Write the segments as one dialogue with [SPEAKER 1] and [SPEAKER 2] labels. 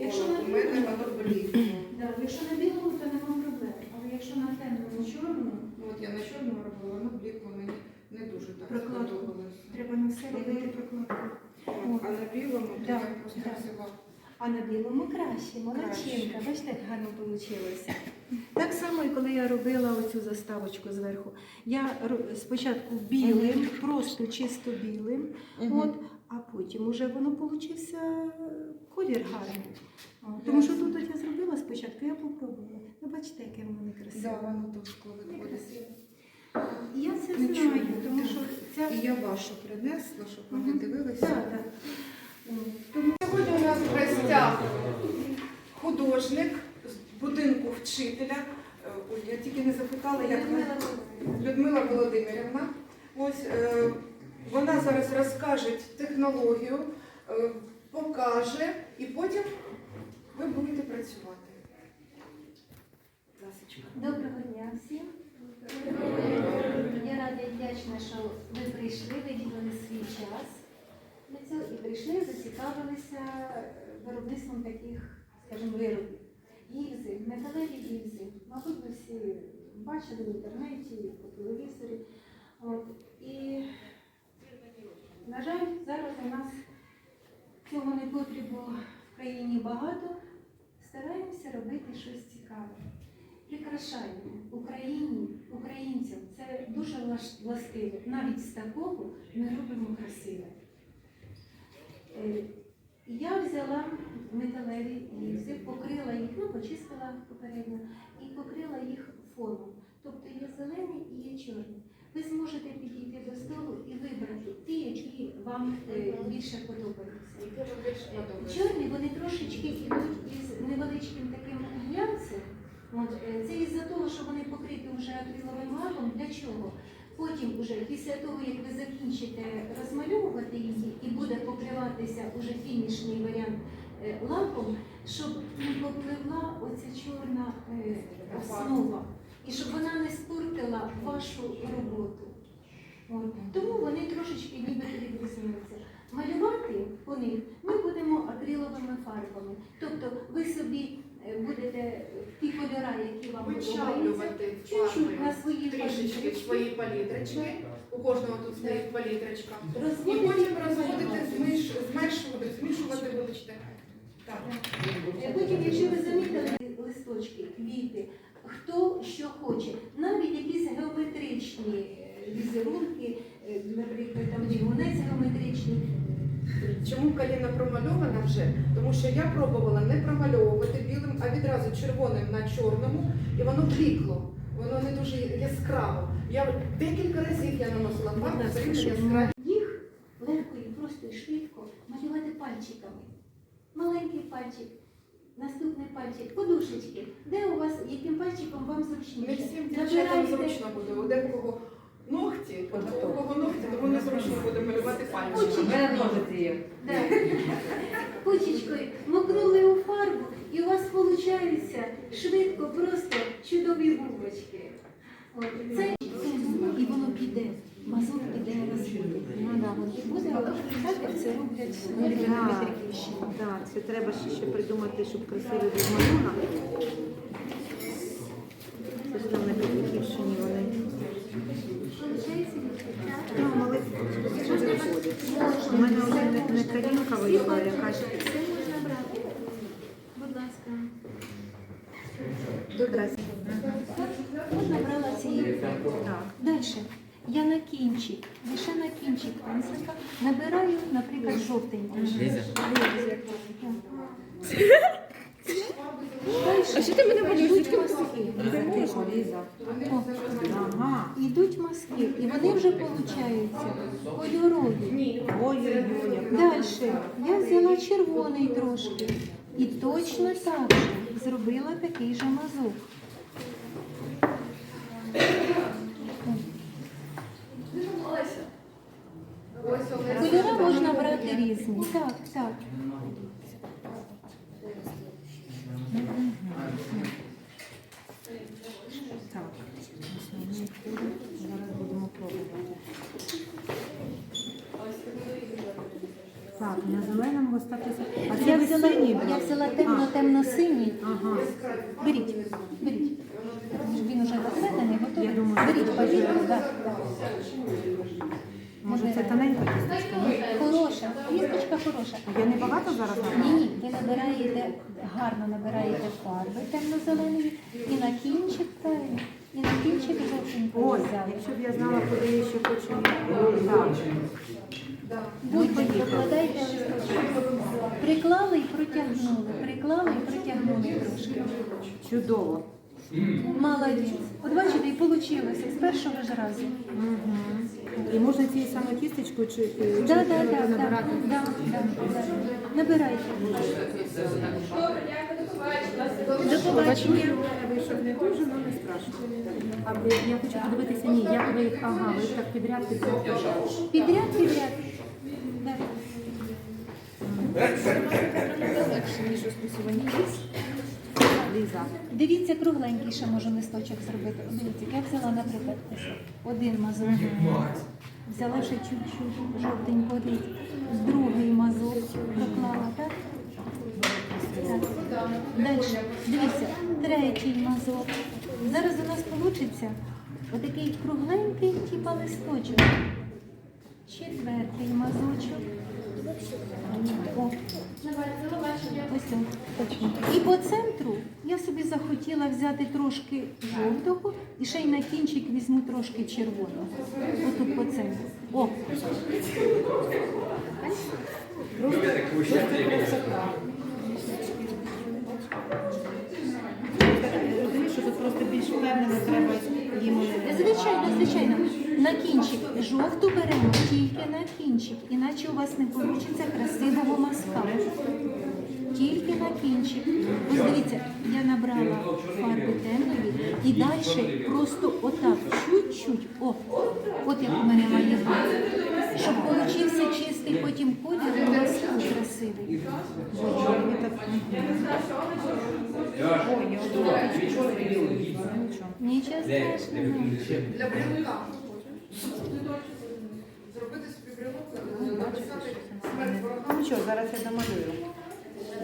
[SPEAKER 1] Якщо на
[SPEAKER 2] У мене воно блікло.
[SPEAKER 1] Да, якщо на білому, то нема проблем. Але якщо на темному чорному,
[SPEAKER 2] Ну, От я на чорному робила, воно блікло мені не дуже так
[SPEAKER 1] Прокладку.
[SPEAKER 2] сподобалося.
[SPEAKER 1] треба на все робити прокладку.
[SPEAKER 2] От, А на білому то
[SPEAKER 1] Да,
[SPEAKER 2] я просто
[SPEAKER 1] да.
[SPEAKER 2] взяла.
[SPEAKER 1] А на білому краще, молодчинка. Бачите, як гарно вийшло. Так само, і коли я робила оцю заставочку зверху. Я ро- спочатку білим, просто чисто білим, от, а потім уже воно получився колір гарний. Тому що тут от я зробила спочатку, я попробувала. Ви бачите, яке воно некрасиве.
[SPEAKER 2] Да, воно тускло виходить.
[SPEAKER 1] Я це
[SPEAKER 2] Нічого.
[SPEAKER 1] знаю, тому що ця
[SPEAKER 2] І я вашу принесла, щоб вони
[SPEAKER 1] Мгм.
[SPEAKER 2] дивилися.
[SPEAKER 1] Так, так. Тому
[SPEAKER 2] Сьогодні у нас в гостях художник з будинку вчителя. Е, Ой, я тільки не запитала, як. Людмила Володимирівна. Ось е, вона зараз розкаже технологію, е, покаже, і потім ви будете працювати.
[SPEAKER 3] Доброго дня всім. Я рада і вдячна, що ви прийшли, виділили свій час для цього і прийшли, зацікавилися виробництвом таких, скажімо, виробів. Гільзи, металеві гільзи. Мабуть, ви всі бачили в інтернеті, по телевізорі. От. І, на жаль, зараз у нас цього не потрібно в країні багато. Стараємося робити щось цікаве прикрашаємо Україні, українцям. Це дуже властиво. Навіть з такого ми робимо красиве. Е, Я взяла металеві гільзи, покрила їх, ну почистила попередньо, і покрила їх форму. Тобто є зелені і є чорні. Ви зможете підійти до столу і вибрати ті, які вам е, більше подобаються. Чорні вони трошечки йдуть із невеличким таким глянцем. От, е, це із-за того, що вони покриті вже акриловим лаком. Для чого? Потім, уже, після того, як ви закінчите розмальовувати її і буде покриватися уже фінішний варіант е, лаком, щоб не попливла оця чорна е, основа. І щоб вона не спортила вашу роботу. От. Тому вони трошечки ніби відрізняються. Малювати по них ми будемо акриловими фарбами. Тобто ви собі е, будете ті кольори, які вам
[SPEAKER 2] Вичавлювати
[SPEAKER 3] чуть-чуть на свої
[SPEAKER 2] трішечки свої палітрочки. У кожного тут стоїть палітрочка. І потім розводити,
[SPEAKER 3] кольорам.
[SPEAKER 2] зміш, змешувати, змішувати вибачте.
[SPEAKER 3] Е, Потім, якщо ви замітили листочки, квіти, хто що хоче, навіть якісь геометричні е, візерунки, е, наприклад, там бігунець геометричний,
[SPEAKER 2] Чому каліна промальована вже? Тому що я пробувала не промальовувати білим, а відразу червоним на чорному, і воно блікло. Воно не дуже яскраво. Я декілька разів я наносила фарбу, все яскраво.
[SPEAKER 3] Їх легко і просто і швидко малювати пальчиками. Маленький пальчик, наступний пальчик, подушечки. Де у вас, яким пальчиком вам
[SPEAKER 2] Не всім дівчатам зручно буде. У декого ногті, от у кого ногті, тому не зручно буде малювати пальчиками.
[SPEAKER 4] У мене ножиці є.
[SPEAKER 3] Да. Кучечкою макнули у фарбу, і у вас виходить швидко, просто чудові губочки. От. Це і воно піде. Мазок піде розводити. І буде так, як це роблять.
[SPEAKER 4] Так, це треба ще, ще придумати, щоб красивий був малюнок. Це ж там не підвихівшені вони. Ну, дуже виходить. У мене вже не, не тарілка вийшла, а якась.
[SPEAKER 3] Це можна брати. Будь ласка.
[SPEAKER 4] Красиво.
[SPEAKER 3] Можна брала цієї.
[SPEAKER 4] Так.
[SPEAKER 3] Далі. Я на кінчик, лише на кінчик пензлика набираю, наприклад, жовтенький. А що ти мене малюєш?
[SPEAKER 4] Ліза.
[SPEAKER 3] О,
[SPEAKER 4] Ага.
[SPEAKER 3] Йдуть маски, і вони вже получаються кольорові. Далі я взяла червоний трошки і точно так же зробила такий же мазок.
[SPEAKER 2] Ось Олеся.
[SPEAKER 3] Кольори можна брати різні. Так, так.
[SPEAKER 4] Так. Колір. Зараз будемо пробувати.
[SPEAKER 1] Так, на зеленому остатися. А це
[SPEAKER 3] Я
[SPEAKER 1] ви
[SPEAKER 3] взяла,
[SPEAKER 1] синій
[SPEAKER 3] я
[SPEAKER 1] брали?
[SPEAKER 3] взяла темно-темно-синій.
[SPEAKER 1] Ага.
[SPEAKER 3] Беріть, беріть. Він уже розведений, готовий.
[SPEAKER 1] Я думаю,
[SPEAKER 3] беріть папір. Да, да.
[SPEAKER 1] Може це тоненька кісточка? ні?
[SPEAKER 3] Хороша, кісточка хороша.
[SPEAKER 1] Я не багато зараз
[SPEAKER 3] Ні, ні, ви набираєте, гарно набираєте фарби темно-зеленої і на кінчик, правильно, і на кінчик жовтенького
[SPEAKER 1] Ой,
[SPEAKER 3] взяли.
[SPEAKER 1] якщо б я знала, куди я ще хочу.
[SPEAKER 3] Будьте, покладайте листочок. Приклали і протягнули, приклали і протягнули трошки.
[SPEAKER 1] Чудово.
[SPEAKER 3] Молодець. От бачите, і вийшло з першого ж разу.
[SPEAKER 1] Угу. І можна цією самою кісточкою чи, е, чи
[SPEAKER 3] Да, да,
[SPEAKER 1] треба
[SPEAKER 3] да, да,
[SPEAKER 1] набирати?
[SPEAKER 3] да, да, да. Набирайте. До побачення.
[SPEAKER 1] Вийшов не дуже, але не страшно. А ви- я хочу подивитися, ні, як ви їх, ага, ви так підряд підряд.
[SPEAKER 3] Підряд, підряд. Да.
[SPEAKER 1] Ліза.
[SPEAKER 3] Дивіться, кругленький ще можу листочок зробити. Дивіться, я взяла, наприклад, один мазок. Взяла ще чуть-чуть жовтенько, дивіться. другий мазок проклала, так? Так. Далі, дивіться, третій мазок. Зараз у нас вийде отакий кругленький, типа листочок. Четвертий мазочок. О. Ось он. І по центру я собі захотіла взяти трошки жовтого і ще й на кінчик візьму трошки червоного. Отут по центру. О,
[SPEAKER 1] Розумієш, що тут просто більш впевнено треба їм.
[SPEAKER 3] звичайно, звичайно. На кінчик жовту беремо тільки на кінчик, іначе у вас не вийде красивого мазка. Тільки на кінчик. Ось дивіться, я набрала фарби темної і далі просто отак, чуть-чуть. О, от як у мене має. Щоб получився чистий потім колір у маску красивий.
[SPEAKER 1] Нічого
[SPEAKER 3] страшного.
[SPEAKER 2] Зробити собі написати смерть ворога.
[SPEAKER 1] Ну що, зараз я домалюю.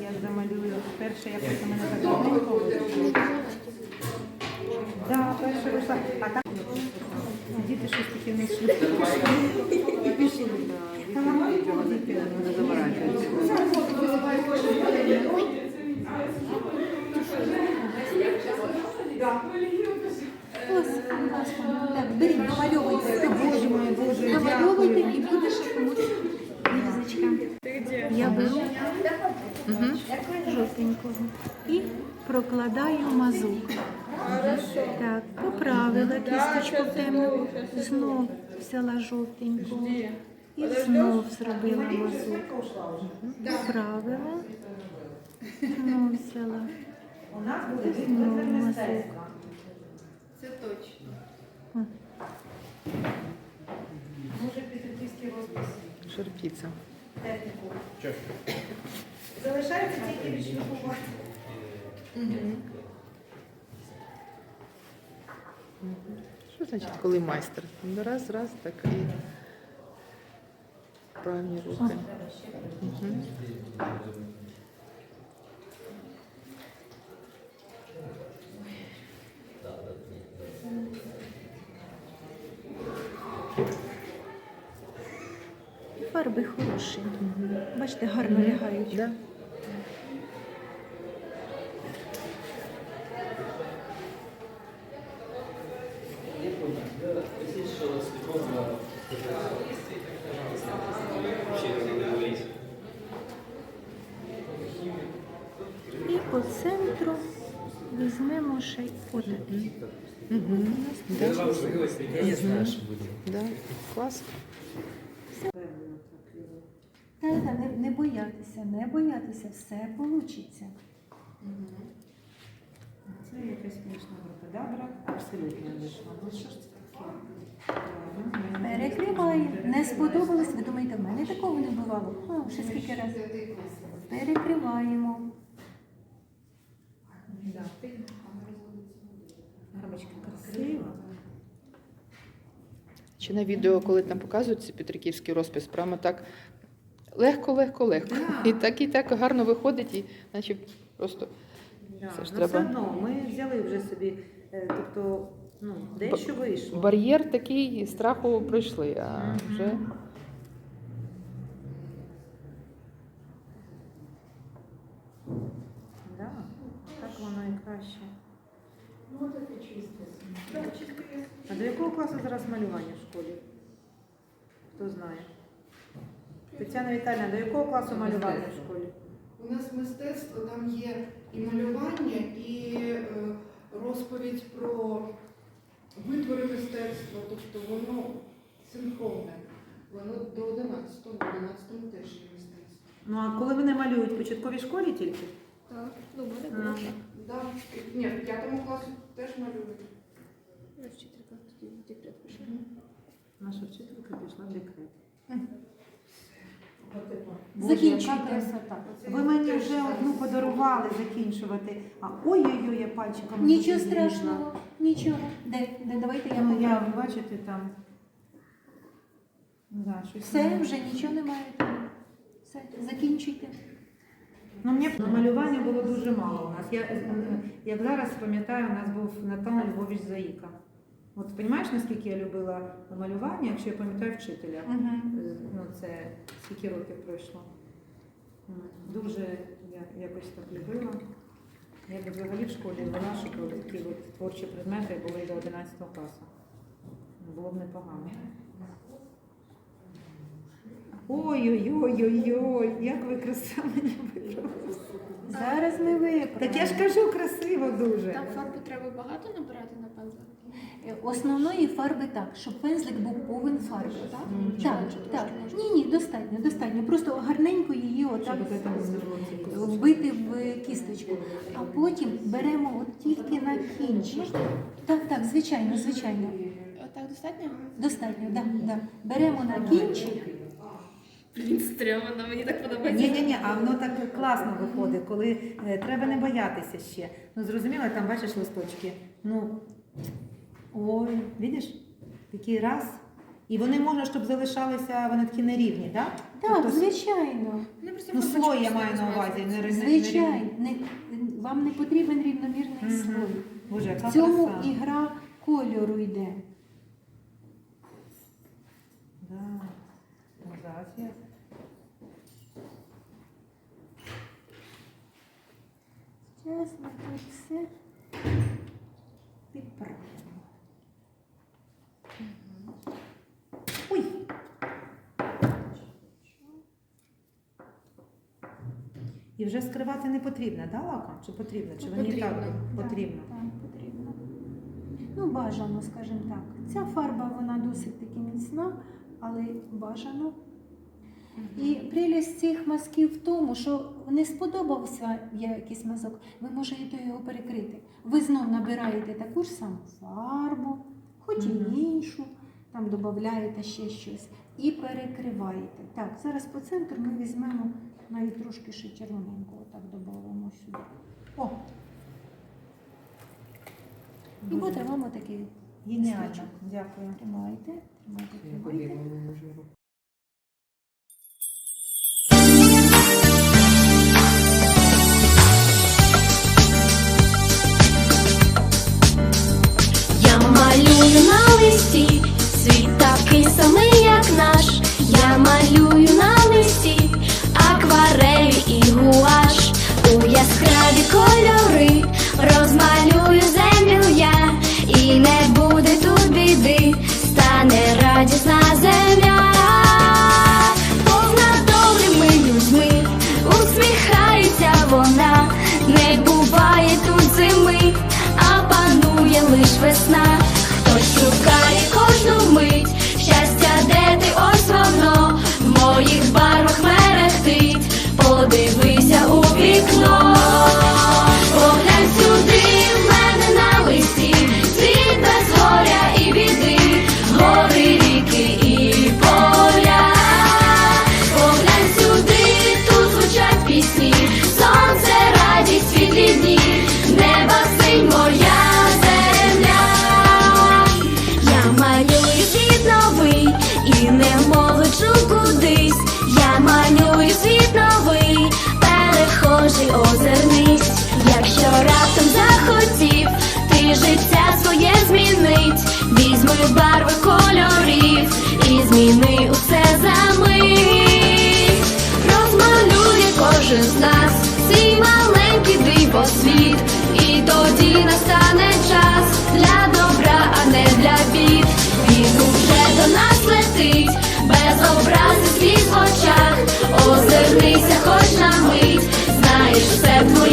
[SPEAKER 1] Я домалюю. Перше, я просто мене так вийшло. Да, перше вийшла. А так діти щось таке не йшли. І пішли. Діти не забирають.
[SPEAKER 3] Ось, будь ласка. Так, беріть.
[SPEAKER 1] Боже мой, Боже,
[SPEAKER 3] Домальовуйте і буде ще комусь різочка. Я беру жовтенького. І прокладаю мазок. Так, поправила кісточку темну, знов взяла жовтенького. І знов зробила мазок. Поправила, знов взяла, знов мазок.
[SPEAKER 2] Це точно.
[SPEAKER 1] Може петриківський розпис
[SPEAKER 5] Шерпіця.
[SPEAKER 1] техніку. Залишається тільки відшліфувати.
[SPEAKER 5] Що значить, коли майстер? Ну, Раз, раз, так і правильні руки. Мгм.
[SPEAKER 3] Хороші. Бачите, гарно лягають.
[SPEAKER 5] Да.
[SPEAKER 3] І по центру візьмемо ще й отакий.
[SPEAKER 5] Угу. Да. Да. Клас.
[SPEAKER 3] Та, та, не, не боятися, не боятися, все вийде.
[SPEAKER 1] Це якась смішна абракадабра, абсолютно вийшла. Ну що ж це таке? Не
[SPEAKER 3] Перекриваємо. Не сподобалось, ви думаєте, в мене такого не бувало? А, ще скільки разів. Перекриваємо.
[SPEAKER 1] Рамочка красива.
[SPEAKER 5] Чи на відео, коли там показують цей петриківський розпис, прямо так Легко, легко, легко.
[SPEAKER 1] Да.
[SPEAKER 5] І так, і так гарно виходить, і наче просто
[SPEAKER 1] Да.
[SPEAKER 5] Це ж
[SPEAKER 1] ну,
[SPEAKER 5] треба.
[SPEAKER 1] все одно ми взяли вже собі, е, тобто, ну, дещо вийшло.
[SPEAKER 5] бар'єр такий страху пройшли, а
[SPEAKER 1] Мгм.
[SPEAKER 5] вже
[SPEAKER 1] Да, так воно і краще. А до якого класу зараз малювання в школі? Хто знає? Тетяна Віталіївна, до якого класу малювання в школі?
[SPEAKER 2] У нас мистецтво там є і малювання, і е, розповідь про витвори мистецтва, тобто воно синхронне. Воно до 11-го, в 11-му теж є мистецтво.
[SPEAKER 1] Ну а коли вони малюють в початковій школі тільки?
[SPEAKER 6] Так, ну, мене було.
[SPEAKER 2] Да. Ні, в п'ятому класі теж малюють.
[SPEAKER 6] Я вчителька тоді в декрет пішла.
[SPEAKER 1] Наша вчителька пішла в декрет.
[SPEAKER 3] Закінчуйте.
[SPEAKER 1] Ви мені вже одну подарували закінчувати. А ой-ой-ой, я пальчиком.
[SPEAKER 3] Нічого страшного, нічого. Де, де давайте я
[SPEAKER 1] Ну, я, бачите, там. Да, щось
[SPEAKER 3] Все,
[SPEAKER 1] не-
[SPEAKER 3] вже нічого немає. Все, закінчуйте.
[SPEAKER 1] Ну, мені малювання було дуже мало у нас. Я, е, е, як зараз пам'ятаю, у нас був Натан Львович Заїка. От розумієш, наскільки я любила малювання, якщо я пам'ятаю вчителя. Е, Ну, це скільки років пройшло. Дуже я якось так любила. Я б взагалі в школі вела, щоб такі от творчі предмети були до 11 класу. Було б непогано. Ой-ой-ой-ой-ой, як ви красиво мені виправили.
[SPEAKER 3] Зараз ми виправимо.
[SPEAKER 1] Так я ж кажу, красиво дуже.
[SPEAKER 6] Там фарби треба багато набирати на
[SPEAKER 3] Основної фарби так, щоб пензлик був повен фарби.
[SPEAKER 6] Так?
[SPEAKER 1] Мгм.
[SPEAKER 3] Так, так. Ні, ні, достатньо, достатньо. Просто гарненько її отак
[SPEAKER 1] ці
[SPEAKER 3] вбити в кісточку. А потім беремо от тільки на кінчик. Так, так, звичайно, звичайно.
[SPEAKER 6] Отак достатньо?
[SPEAKER 3] Достатньо, да, да. Беремо на кінчик.
[SPEAKER 6] Блін, стрьомно, мені так подобається.
[SPEAKER 1] Ні, ні, ні, а воно так класно виходить, коли е, треба не боятися ще. Ну зрозуміло, там бачиш листочки. Ну ой, бачиш? Такий раз. І вони можна, щоб залишалися, вони такі нерівні, так?
[SPEAKER 3] Так, звичайно.
[SPEAKER 1] Ну, слой я маю на увазі. Не, не,
[SPEAKER 3] Звичайно. Не, вам не потрібен рівномірний
[SPEAKER 1] Мгм.
[SPEAKER 3] слой.
[SPEAKER 1] Боже, яка
[SPEAKER 3] В цьому
[SPEAKER 1] краса.
[SPEAKER 3] і гра кольору йде.
[SPEAKER 1] Да. Ну, зараз я.
[SPEAKER 3] Зараз ми тут все підправимо.
[SPEAKER 1] Ой! І вже скривати не потрібно, да, лаком? Чи потрібно? Чи вони і так
[SPEAKER 6] потрібно.
[SPEAKER 1] потрібно?
[SPEAKER 3] Так, потрібно. Ну, бажано, скажімо так. Ця фарба вона досить таки міцна, але бажано. І прелість цих мазків в тому, що не сподобався якийсь мазок, ви можете його перекрити. Ви знов набираєте таку ж саму фарбу, хоч і іншу, там додаєте ще щось і перекриваєте. Так, зараз по центру ми візьмемо навіть трошки ще червоненького, так додамо сюди. О! І буде вам отакий.
[SPEAKER 1] Геніально.
[SPEAKER 3] листочок.
[SPEAKER 1] Дякую.
[SPEAKER 3] Тримайте, тримайте, тримайте.
[SPEAKER 7] Я малюю на листі, світ такий самий, як наш. Я малюю кольори розмалюю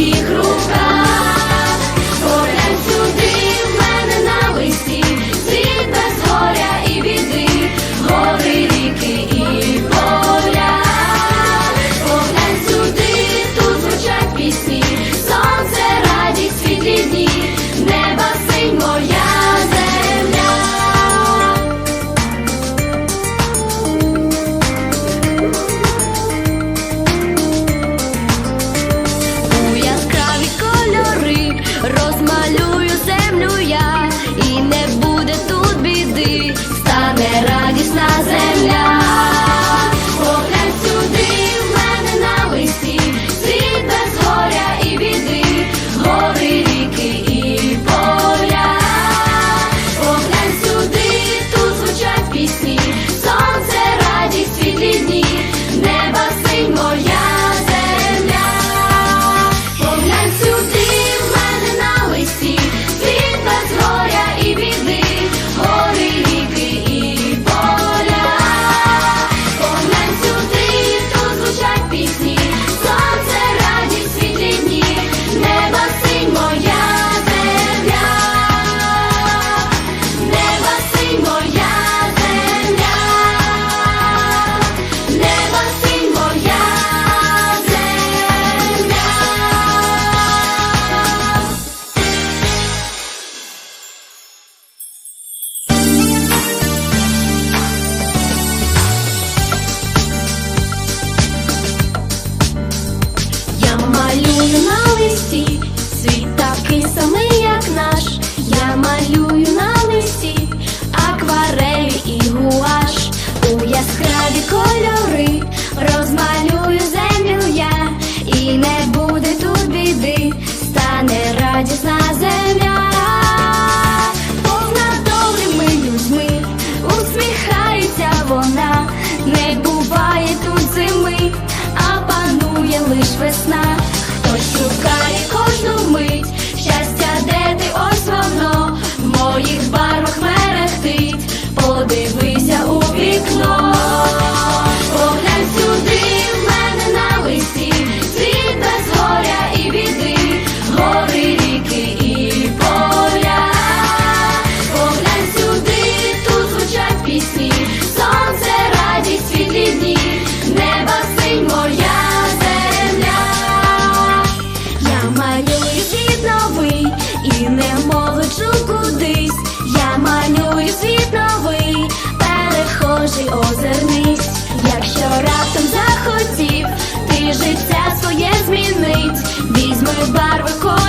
[SPEAKER 7] твоїх руках. барвико.